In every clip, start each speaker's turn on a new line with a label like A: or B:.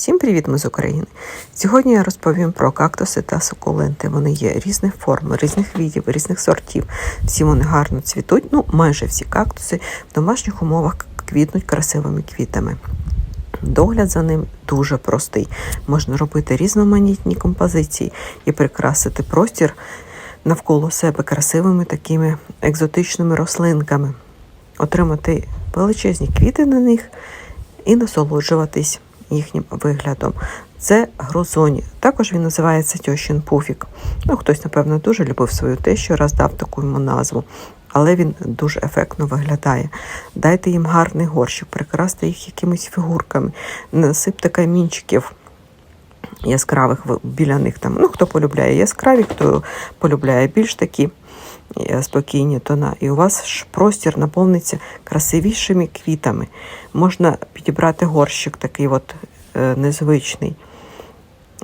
A: Всім привіт, ми з України! Сьогодні я розповім про кактуси та сукуленти. Вони є різних форм, різних видів, різних сортів. Всі вони гарно цвітуть. Ну, майже всі кактуси в домашніх умовах квітнуть красивими квітами. Догляд за ним дуже простий. Можна робити різноманітні композиції і прикрасити простір навколо себе красивими такими екзотичними рослинками, отримати величезні квіти на них і насолоджуватись їхнім виглядом. Це грозоні. Також він називається тьощин пуфік. Ну, хтось, напевно, дуже любив свою тещу, раз дав таку йому назву. Але він дуже ефектно виглядає. Дайте їм гарний горщик, прикрасти їх якимись фігурками, насипте камінчиків яскравих біля них там. Ну, хто полюбляє яскраві, хто полюбляє більш такі е, спокійні тона. І у вас ж простір наповниться красивішими квітами. Можна підібрати горщик такий от е, незвичний,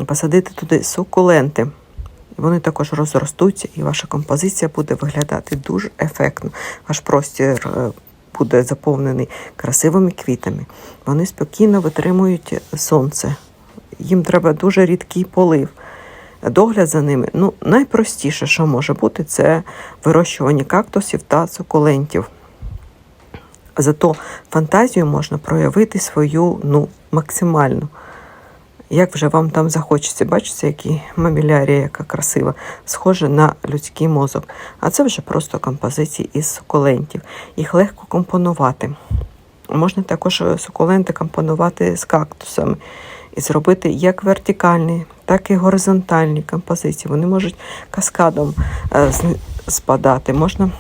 A: посадити туди сукуленти. Вони також розростуться, і ваша композиція буде виглядати дуже ефектно. Ваш простір е, буде заповнений красивими квітами. Вони спокійно витримують сонце. Їм треба дуже рідкий полив. Догляд за ними ну, найпростіше, що може бути, це вирощування кактусів та сукулентів. Зато фантазію можна проявити свою ну, максимально. Як вже вам там захочеться, бачите, які мамілярія, яка красива, схожа на людський мозок. А це вже просто композиції із сукулентів. Їх легко компонувати. Можна також е, сукуленти компонувати з кактусами і зробити як вертикальні, так і горизонтальні композиції. Вони можуть каскадом е, спадати. Можна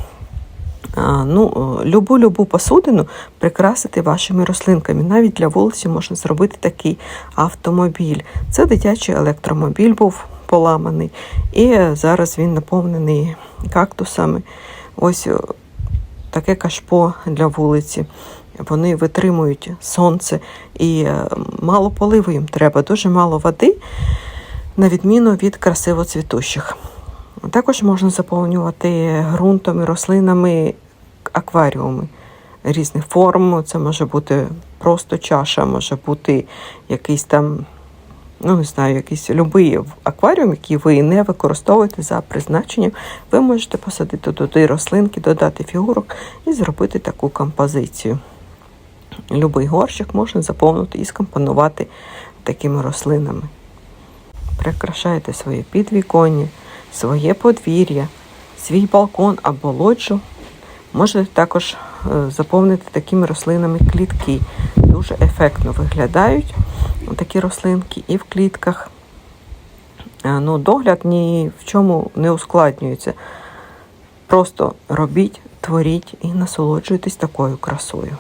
A: ну, любу-любу посудину прикрасити вашими рослинками. Навіть для вулиці можна зробити такий автомобіль. Це дитячий електромобіль був поламаний, і е, зараз він наповнений кактусами. Ось е, таке кашпо для вулиці. Вони витримують сонце і е, мало поливу їм треба, дуже мало води, на відміну від красиво цвітущих. Також можна заповнювати ґрунтом і рослинами акваріуми різних форм. Це може бути просто чаша, може бути якийсь там, ну не знаю, якийсь любий акваріум, який ви не використовуєте за призначенням. Ви можете посадити туди рослинки, додати фігурок і зробити таку композицію. Любий горщик можна заповнити і скомпонувати такими рослинами. Прикрашайте своє підвіконня, своє подвір'я, свій балкон або лоджу. Можете також е, заповнити такими рослинами клітки. Дуже ефектно виглядають такі рослинки і в клітках. Е, Ну, догляд ні в чому не ускладнюється. Просто робіть, творіть і насолоджуйтесь такою красою.